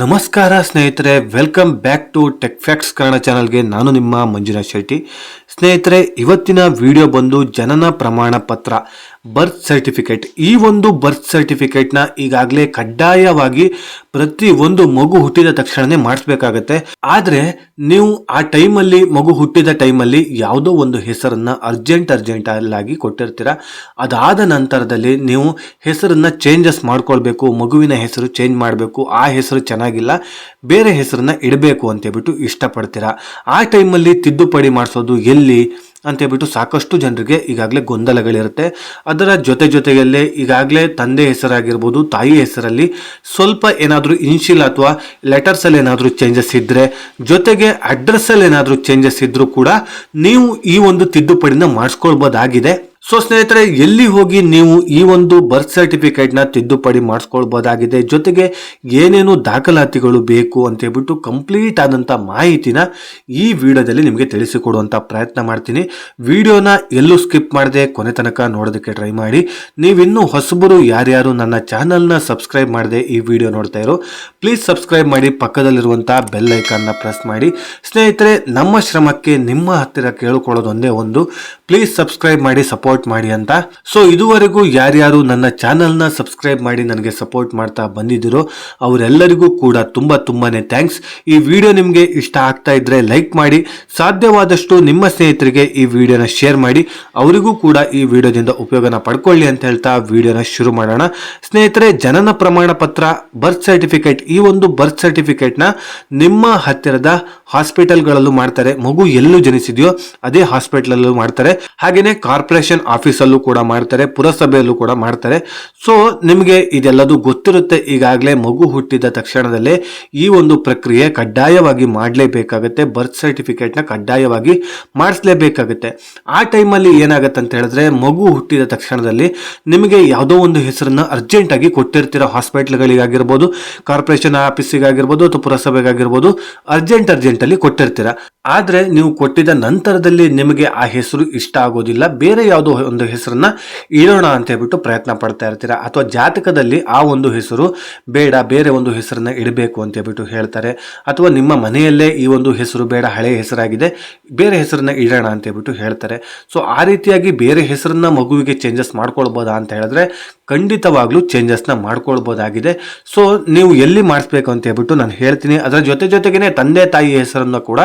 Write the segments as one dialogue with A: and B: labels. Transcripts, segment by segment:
A: ನಮಸ್ಕಾರ ಸ್ನೇಹಿತರೆ welcome back to tech facts Kannada ಚಾನಲ್ಗೆ ನಾನು ನಿಮ್ಮ ಮಂಜುನಾಥ್ ಶೆಟ್ಟಿ. ಸ್ನೇಹಿತರೆ, ಇವತ್ತಿನ ವಿಡಿಯೋ ಬಂದು ಜನನ ಪ್ರಮಾಣ ಪತ್ರ. ಬರ್ತ್ ಸರ್ಟಿಫಿಕೇಟ್ ಈ ಒಂದು ಬರ್ತ್ ಸರ್ಟಿಫಿಕೇಟ್ನ ಈಗಾಗಲೇ ಕಡ್ಡಾಯವಾಗಿ ಪ್ರತಿ ಒಂದು ಮಗು ಹುಟ್ಟಿದ ತಕ್ಷಣನೇ ಮಾಡಿಸ್ಬೇಕಾಗತ್ತೆ. ಆದರೆ ನೀವು ಆ ಟೈಮಲ್ಲಿ ಮಗು ಹುಟ್ಟಿದ ಟೈಮಲ್ಲಿ ಯಾವುದೋ ಒಂದು ಹೆಸರನ್ನು ಅರ್ಜೆಂಟ್ ಅರ್ಜೆಂಟ್ ಆಗಿ ಕೊಟ್ಟಿರ್ತೀರ. ಅದಾದ ನಂತರದಲ್ಲಿ ನೀವು ಹೆಸರನ್ನು ಚೇಂಜಸ್ ಮಾಡ್ಕೊಳ್ಬೇಕು, ಮಗುವಿನ ಹೆಸರು ಚೇಂಜ್ ಮಾಡಬೇಕು, ಆ ಹೆಸರು ಚೆನ್ನಾಗಿಲ್ಲ, ಬೇರೆ ಹೆಸರನ್ನ ಇಡಬೇಕು ಅಂತೇಳ್ಬಿಟ್ಟು ಇಷ್ಟಪಡ್ತೀರಾ. ಆ ಟೈಮಲ್ಲಿ ತಿದ್ದುಪಡಿ ಮಾಡಿಸೋದು ಎಲ್ಲಿ? ಅಂತೇಳ್ಬಿಟ್ಟು ಸಾಕಷ್ಟು ಜನರಿಗೆ ಈಗಾಗಲೇ ಗೊಂದಲಗಳಿರುತ್ತೆ. ಅದರ ಜೊತೆ ಜೊತೆಯಲ್ಲೇ ಈಗಾಗಲೇ ತಂದೆ ಹೆಸರಾಗಿರ್ಬೋದು, ತಾಯಿ ಹೆಸರಲ್ಲಿ ಸ್ವಲ್ಪ ಏನಾದರೂ ಇನ್ಶಿಲ್ ಅಥವಾ ಲೆಟರ್ಸಲ್ಲಿ ಏನಾದರೂ ಚೇಂಜಸ್ ಇದ್ದರೆ ಜೊತೆಗೆ ಅಡ್ರೆಸ್ಸಲ್ಲಿ ಏನಾದರೂ ಚೇಂಜಸ್ ಇದ್ದರೂ ಕೂಡ ನೀವು ಈ ಒಂದು ತಿದ್ದುಪಡಿನ ಮಾಡಿಸ್ಕೊಳ್ಬೋದಾಗಿದೆ. ಸೊ ಸ್ನೇಹಿತರೆ, ಎಲ್ಲಿ ಹೋಗಿ ನೀವು ಈ ಒಂದು ಬರ್ತ್ ಸರ್ಟಿಫಿಕೇಟ್ನ ತಿದ್ದುಪಡಿ ಮಾಡಿಸ್ಕೊಳ್ಬೋದಾಗಿದೆ? ಜೊತೆಗೆ ಏನೇನು ದಾಖಲಾತಿಗಳು ಬೇಕು ಅಂತ ಹೇಳ್ಬಿಟ್ಟು ಕಂಪ್ಲೀಟ್ ಆದಂಥ ಮಾಹಿತಿನ ಈ ವಿಡಿಯೋದಲ್ಲಿ ನಿಮಗೆ ತಿಳಿಸಿಕೊಡುವಂಥ ಪ್ರಯತ್ನ ಮಾಡ್ತೀನಿ. ವಿಡಿಯೋನ ಎಲ್ಲೂ ಸ್ಕಿಪ್ ಮಾಡದೆ ಕೊನೆ ತನಕ ನೋಡೋದಕ್ಕೆ ಟ್ರೈ ಮಾಡಿ. ನೀವಿನ್ನೂ ಹೊಸಬರು ಯಾರ್ಯಾರು ನನ್ನ ಚಾನಲ್ನ ಸಬ್ಸ್ಕ್ರೈಬ್ ಮಾಡದೆ ಈ ವಿಡಿಯೋ ನೋಡ್ತಾ ಇರೋ, ಪ್ಲೀಸ್ ಸಬ್ಸ್ಕ್ರೈಬ್ ಮಾಡಿ ಪಕ್ಕದಲ್ಲಿರುವಂಥ ಬೆಲ್ ಐಕಾನ್ನ ಪ್ರೆಸ್ ಮಾಡಿ. ಸ್ನೇಹಿತರೆ, ನಮ್ಮ ಶ್ರಮಕ್ಕೆ ನಿಮ್ಮ ಹತ್ತಿರ ಕೇಳಿಕೊಳ್ಳೋದೊಂದೇ ಒಂದು. ಪ್ಲೀಸ್ ಸಬ್ಸ್ಕ್ರೈಬ್ ಮಾಡಿ, ಸಪೋರ್ಟ್ ಮಾಡಿ ಅಂತ. ಸೊ ಇದುವರೆಗೂ ಯಾರ್ಯಾರು ನನ್ನ ಚಾನಲ್ನ ಸಬ್ಸ್ಕ್ರೈಬ್ ಮಾಡಿ ನನಗೆ ಸಪೋರ್ಟ್ ಮಾಡ್ತಾ ಬಂದಿದ್ದೀರೋ ಅವರೆಲ್ಲರಿಗೂ ಕೂಡ ತುಂಬ ತುಂಬಾನೇ ಥ್ಯಾಂಕ್ಸ್. ಈ ವಿಡಿಯೋ ನಿಮಗೆ ಇಷ್ಟ ಆಗ್ತಾ ಇದ್ರೆ ಲೈಕ್ ಮಾಡಿ, ಸಾಧ್ಯವಾದಷ್ಟು ನಿಮ್ಮ ಸ್ನೇಹಿತರಿಗೆ ಈ ವಿಡಿಯೋನ ಶೇರ್ ಮಾಡಿ, ಅವರಿಗೂ ಕೂಡ ಈ ವಿಡಿಯೋದಿಂದ ಉಪಯೋಗನ ಪಡ್ಕೊಳ್ಳಿ ಅಂತ ಹೇಳ್ತಾ ವಿಡಿಯೋನ ಶುರು ಮಾಡೋಣ. ಸ್ನೇಹಿತರೆ, ಜನನ ಪ್ರಮಾಣ ಪತ್ರ ಬರ್ತ್ ಸರ್ಟಿಫಿಕೇಟ್ ಈ ಒಂದು ಬರ್ತ್ ಸರ್ಟಿಫಿಕೇಟ್ನ ನಿಮ್ಮ ಹತ್ತಿರದ ಹಾಸ್ಪಿಟಲ್ಗಳಲ್ಲೂ ಮಾಡ್ತಾರೆ. ಮಗು ಎಲ್ಲೂ ಜನಿಸಿದೆಯೋ ಅದೇ ಹಾಸ್ಪಿಟಲಲ್ಲೂ ಮಾಡ್ತಾರೆ. ಹಾಗೆಯೇ ಕಾರ್ಪೊರೇಷನ್ ಆಫೀಸಲ್ಲೂ ಕೂಡ ಮಾಡ್ತಾರೆ, ಪುರಸಭೆಯಲ್ಲೂ ಕೂಡ ಮಾಡ್ತಾರೆ. ಸೊ ನಿಮಗೆ ಇದೆಲ್ಲದು ಗೊತ್ತಿರುತ್ತೆ. ಈಗಾಗಲೇ ಮಗು ಹುಟ್ಟಿದ ತಕ್ಷಣದಲ್ಲೇ ಈ ಒಂದು ಪ್ರಕ್ರಿಯೆ ಕಡ್ಡಾಯವಾಗಿ ಮಾಡಲೇಬೇಕಾಗುತ್ತೆ. ಬರ್ತ್ ಸರ್ಟಿಫಿಕೇಟ್ನ ಕಡ್ಡಾಯವಾಗಿ ಮಾಡಿಸ್ಲೇಬೇಕಾಗುತ್ತೆ. ಆ ಟೈಮಲ್ಲಿ ಏನಾಗುತ್ತೆ ಅಂತ ಹೇಳಿದ್ರೆ, ಮಗು ಹುಟ್ಟಿದ ತಕ್ಷಣದಲ್ಲಿ ನಿಮಗೆ ಯಾವುದೋ ಒಂದು ಹೆಸರನ್ನು ಅರ್ಜೆಂಟಾಗಿ ಕೊಟ್ಟಿರ್ತೀರ. ಹಾಸ್ಪಿಟ್ಲ್ಗಳಿಗಾಗಿರ್ಬೋದು ಕಾರ್ಪೊರೇಷನ್ ಆಫೀಸಿಗಾಗಿರ್ಬೋದು ಅಥವಾ ಪುರಸಭೆಗಾಗಿರ್ಬೋದು ಅರ್ಜೆಂಟ್ ಅರ್ಜೆಂಟಲ್ಲಿ ಕೊಟ್ಟಿರ್ತೀರ. ಆದ್ರೆ ನೀವು ಕೊಟ್ಟಿದ ನಂತರದಲ್ಲಿ ನಿಮಗೆ ಆ ಹೆಸರು ಇಷ್ಟ ಆಗೋದಿಲ್ಲ. ಬೇರೆ ಯಾವುದೋ ಒಂದು ಹೆಸರನ್ನ ಇಡೋಣ ಅಂತ ಹೇಳ್ಬಿಟ್ಟು ಪ್ರಯತ್ನ ಪಡ್ತಾ ಇರ್ತೀರಾ? ಅಥವಾ ಜಾತಕದಲ್ಲಿ ಆ ಒಂದು ಹೆಸರು ಬೇಡ, ಬೇರೆ ಒಂದು ಹೆಸರನ್ನ ಇಡಬೇಕು ಅಂತ ಹೇಳ್ಬಿಟ್ಟು ಹೇಳ್ತಾರೆ. ಅಥವಾ ನಿಮ್ಮ ಮನೆಯಲ್ಲೇ ಈ ಒಂದು ಹೆಸರು ಬೇಡ, ಹಳೆಯ ಹೆಸರಾಗಿದೆ, ಬೇರೆ ಹೆಸರನ್ನ ಇಡೋಣ ಅಂತ ಹೇಳ್ಬಿಟ್ಟು ಹೇಳ್ತಾರೆ. ಸೊ ಆ ರೀತಿಯಾಗಿ ಬೇರೆ ಹೆಸರನ್ನ ಮಗುವಿಗೆ ಚೇಂಜಸ್ ಮಾಡ್ಕೊಳ್ಬೋದಾ ಅಂತ ಹೇಳಿದ್ರೆ ಖಂಡಿತವಾಗ್ಲೂ ಚೇಂಜಸ್ನ ಮಾಡ್ಕೊಳ್ಬೋದಾಗಿದೆ. ಸೊ ನೀವು ಎಲ್ಲಿ ಮಾಡಿಸ್ಬೇಕು ಅಂತ ಹೇಳ್ಬಿಟ್ಟು ನಾನು ಹೇಳ್ತೀನಿ. ಅದರ ಜೊತೆ ಜೊತೆಗೇನೆ ತಂದೆ ತಾಯಿ ಹೆಸರನ್ನು ಕೂಡ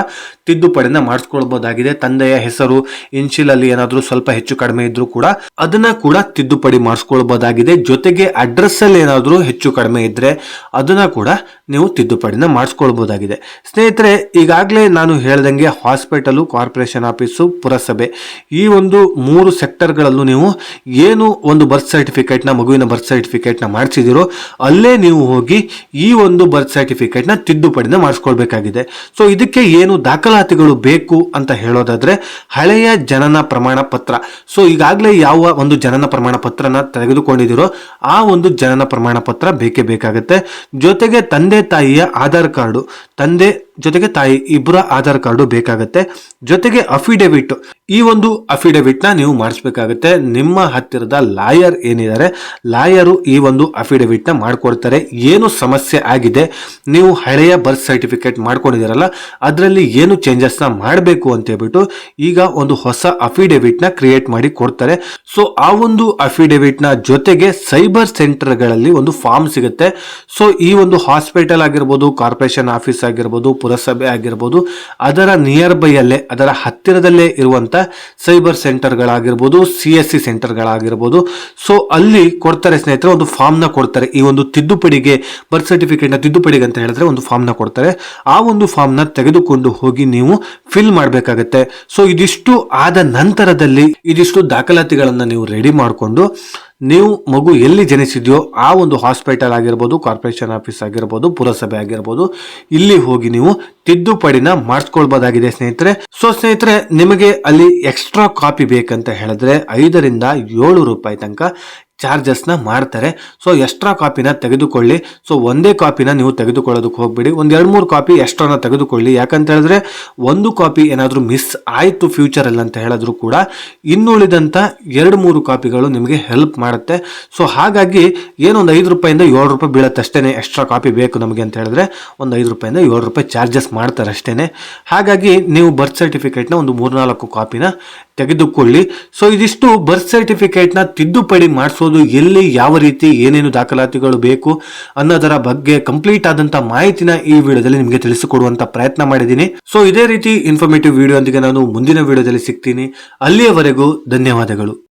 A: ತಿದ್ದುಪಡಿನ ಮಾಡಿಸ್ಕೊಳ್ಬಹುದಾಗಿದೆ. ತಂದೆಯ ಹೆಸರು, ಇನ್ಶಿಲಲ್ಲಿ ಏನಾದರೂ ಸ್ವಲ್ಪ ಹೆಚ್ಚು ಕಡಿಮೆ ಇದ್ರೂ ಕೂಡ ಅದನ್ನ ಕೂಡ ತಿದ್ದುಪಡಿ ಮಾಡಿಸ್ಕೊಳ್ಬಹುದಾಗಿದೆ. ಜೊತೆಗೆ ಅಡ್ರೆಸ್ ಅಲ್ಲಿ ಏನಾದರೂ ಹೆಚ್ಚು ಕಡಿಮೆ ಇದ್ರೆ ಅದನ್ನ ಕೂಡ ನೀವು ತಿದ್ದುಪಡಿನ ಮಾಡಿಸ್ಕೊಳ್ಬೋದಾಗಿದೆ. ಸ್ನೇಹಿತರೆ, ಈಗಾಗಲೇ ನಾನು ಹೇಳ್ದಂಗೆ ಹಾಸ್ಪಿಟಲು, ಕಾರ್ಪೊರೇಷನ್ ಆಫೀಸು, ಪುರಸಭೆ ಈ ಒಂದು ಮೂರು ಸೆಕ್ಟರ್ಗಳಲ್ಲೂ ನೀವು ಏನು ಒಂದು ಬರ್ತ್ ಸರ್ಟಿಫಿಕೇಟ್ನ, ಮಗುವಿನ ಬರ್ತ್ ಸರ್ಟಿಫಿಕೇಟ್ನ ಮಾಡಿಸಿದಿರೋ, ಅಲ್ಲೇ ನೀವು ಹೋಗಿ ಈ ಒಂದು ಬರ್ತ್ ಸರ್ಟಿಫಿಕೇಟ್ನ ತಿದ್ದುಪಡಿನ ಮಾಡಿಸ್ಕೊಳ್ಬೇಕಾಗಿದೆ. ಸೊ, ಇದಕ್ಕೆ ಏನು ದಾಖಲಾತಿಗಳು ಬೇಕು ಅಂತ ಹೇಳೋದಾದ್ರೆ, ಹಳೆಯ ಜನನ ಪ್ರಮಾಣ ಪತ್ರ. ಸೊ, ಈಗಾಗಲೇ ಯಾವ ಒಂದು ಜನನ ಪ್ರಮಾಣ ಪತ್ರನ ತೆಗೆದುಕೊಂಡಿದಿರೋ, ಆ ಒಂದು ಜನನ ಪ್ರಮಾಣ ಪತ್ರ ಬೇಕೇ ಬೇಕಾಗುತ್ತೆ. ಜೊತೆಗೆ ತಂದೆ ತಾಯಿಯ ಆಧಾರ್ ಕಾರ್ಡು ತಂದೆ ಜೊತೆಗೆ ತಾಯಿ ಇಬ್ಬರ ಆಧಾರ್ ಕಾರ್ಡು ಬೇಕಾಗುತ್ತೆ. ಜೊತೆಗೆ ಅಫಿಡೇವಿಟ್ ಈ ಒಂದು ಅಫಿಡವಿಟ್ನ ನೀವು ಮಾಡಿಸ್ಬೇಕಾಗುತ್ತೆ. ನಿಮ್ಮ ಹತ್ತಿರದ ಲಾಯರ್ ಏನಿದ್ದಾರೆ, ಲಾಯರು ಈ ಒಂದು ಅಫಿಡವಿಟ್ನ ಮಾಡ್ಕೊಡ್ತಾರೆ. ಏನು ಸಮಸ್ಯೆ ಆಗಿದೆ, ನೀವು ಹಳೆಯ ಬರ್ತ್ ಸರ್ಟಿಫಿಕೇಟ್ ಮಾಡ್ಕೊಂಡಿದ್ದೀರಲ್ಲ, ಅದರಲ್ಲಿ ಏನು ಚೇಂಜಸ್ನ ಮಾಡಬೇಕು ಅಂತ ಹೇಳ್ಬಿಟ್ಟು ಈಗ ಒಂದು ಹೊಸ ಅಫಿಡವಿಟ್ನ ಕ್ರಿಯೇಟ್ ಮಾಡಿ ಕೊಡ್ತಾರೆ. ಸೊ ಆ ಒಂದು ಅಫಿಡವಿಟ್ನ ಜೊತೆಗೆ ಸೈಬರ್ ಸೆಂಟರ್ಗಳಲ್ಲಿ ಒಂದು ಫಾರ್ಮ್ ಸಿಗುತ್ತೆ. ಸೊ ಈ ಒಂದು ಹಾಸ್ಪಿಟಲ್ ಆಗಿರ್ಬೋದು ಕಾರ್ಪೊರೇಷನ್ ಆಫೀಸ್ ಆಗಿರ್ಬೋದು, ಪುರಸಭೆ ಆಗಿರ್ಬೋದು, ಅದರ ನಿಯರ್ ಬೈ ಅಲ್ಲೇ ಅದರ ಹತ್ತಿರದಲ್ಲೇ ಇರುವಂತ ಸೈಬರ್ ಸೆಂಟರ್ಗಳಾಗಿರ್ಬೋದು, ಸಿ ಎಸ್ ಸಿ ಸೆಂಟರ್ಗಳಾಗಿರ್ಬೋದು. ಸೊ ಅಲ್ಲಿ ಕೊಡ್ತಾರೆ ಸ್ನೇಹಿತರೆ, ಒಂದು ಫಾರ್ಮ್ನ ಕೊಡ್ತಾರೆ. ಈ ಒಂದು ತಿದ್ದುಪಡಿಗೆ ಬರ್ತ್ ಸರ್ಟಿಫಿಕೇಟ್ನ ತಿದ್ದುಪಡಿಗೆ ಅಂತ ಹೇಳಿದ್ರೆ ಒಂದು ಫಾರ್ಮ್ನ ಕೊಡ್ತಾರೆ. ಆ ಒಂದು ಫಾರ್ಮ್ನ ತೆಗೆದುಕೊಂಡು ಹೋಗಿ ನೀವು ಫಿಲ್ ಮಾಡಬೇಕಾಗತ್ತೆ. ಸೊ ಇದಿಷ್ಟು ಆದ ನಂತರದಲ್ಲಿ ಇದಿಷ್ಟು ದಾಖಲಾತಿಗಳನ್ನು ನೀವು ರೆಡಿ ಮಾಡಿಕೊಂಡು ನೀವು ಮಗು ಎಲ್ಲಿ ಜನಿಸಿದೆಯೋ ಆ ಒಂದು ಹಾಸ್ಪಿಟಲ್ ಆಗಿರ್ಬೋದು, ಕಾರ್ಪೊರೇಷನ್ ಆಫೀಸ್ ಆಗಿರ್ಬೋದು, ಪುರಸಭೆ ಆಗಿರ್ಬೋದು, ಇಲ್ಲಿ ಹೋಗಿ ನೀವು ತಿದ್ದುಪಡಿನ ಮಾಡಿಸ್ಕೊಳ್ಬೋದಾಗಿದೆ ಸ್ನೇಹಿತರೆ. ಸೊ ಸ್ನೇಹಿತರೆ, ನಿಮಗೆ ಅಲ್ಲಿ ಎಕ್ಸ್ಟ್ರಾ ಕಾಪಿ ಬೇಕಂತ ಹೇಳಿದ್ರೆ ಐದರಿಂದ ಏಳು ರೂಪಾಯಿ ತನಕ ಚಾರ್ಜಸ್ನ ಮಾಡ್ತಾರೆ. ಸೊ ಎಕ್ಸ್ಟ್ರಾ ಕಾಪಿನ ತೆಗೆದುಕೊಳ್ಳಿ. ಸೊ ಒಂದೇ ಕಾಪಿನ ನೀವು ತೆಗೆದುಕೊಳ್ಳೋದಕ್ಕೆ ಹೋಗ್ಬೇಡಿ. ಒಂದು ಎರಡು ಮೂರು ಕಾಪಿ ಎಕ್ಸ್ಟ್ರಾನ ತೆಗೆದುಕೊಳ್ಳಿ. ಯಾಕಂತ ಹೇಳಿದ್ರೆ, ಒಂದು ಕಾಪಿ ಏನಾದರೂ ಮಿಸ್ ಆಯಿತು ಫ್ಯೂಚರಲ್ಲಿ ಅಂತ ಹೇಳಿದ್ರು ಕೂಡ ಇನ್ನುಳಿದಂಥ ಎರಡು ಮೂರು ಕಾಪಿಗಳು ನಿಮಗೆ ಹೆಲ್ಪ್ ಮಾಡುತ್ತೆ. ಸೊ ಹಾಗಾಗಿ ಏನೊಂದು ಐದು ರೂಪಾಯಿಂದ ಏಳು ರೂಪಾಯಿ ಬೀಳತ್ತೆ ಅಷ್ಟೇನೆ ಎಕ್ಸ್ಟ್ರಾ ಕಾಪಿ ಬೇಕು ನಮಗೆ ಅಂತ ಹೇಳಿದ್ರೆ, ಒಂದು ಐದು ರೂಪಾಯಿಂದ ಏಳು ರೂಪಾಯಿ ಚಾರ್ಜಸ್ ಮಾಡ್ತಾರೆ ಅಷ್ಟೇನೆ ಹಾಗಾಗಿ ನೀವು ಬರ್ತ್ ಸರ್ಟಿಫಿಕೇಟ್ನ ಒಂದು ಮೂರ್ನಾಲ್ಕು ಕಾಪಿನ ತೆಗೆದುಕೊಳ್ಳಿ. ಸೊ ಇದಿಷ್ಟು ಬರ್ತ್ ಸರ್ಟಿಫಿಕೇಟ್ನ ತಿದ್ದುಪಡಿ ಮಾಡಿಸೋದು ಎಲ್ಲಿ, ಯಾವ ರೀತಿ, ಏನೇನು ದಾಖಲಾತಿಗಳು ಬೇಕು ಅನ್ನೋದರ ಬಗ್ಗೆ ಕಂಪ್ಲೀಟ್ ಆದಂತ ಮಾಹಿತಿನ ಈ ವಿಡಿಯೋದಲ್ಲಿ ನಿಮಗೆ ತಿಳಿಸಿಕೊಡುವಂತ ಪ್ರಯತ್ನ ಮಾಡಿದ್ದೀನಿ. ಸೊ ಇದೇ ರೀತಿ ಇನ್ಫಾರ್ಮೇಟಿವ್ ವಿಡಿಯೋ ನಾನು ಮುಂದಿನ ವಿಡಿಯೋದಲ್ಲಿ ಸಿಗ್ತೀನಿ. ಅಲ್ಲಿಯವರೆಗೂ ಧನ್ಯವಾದಗಳು.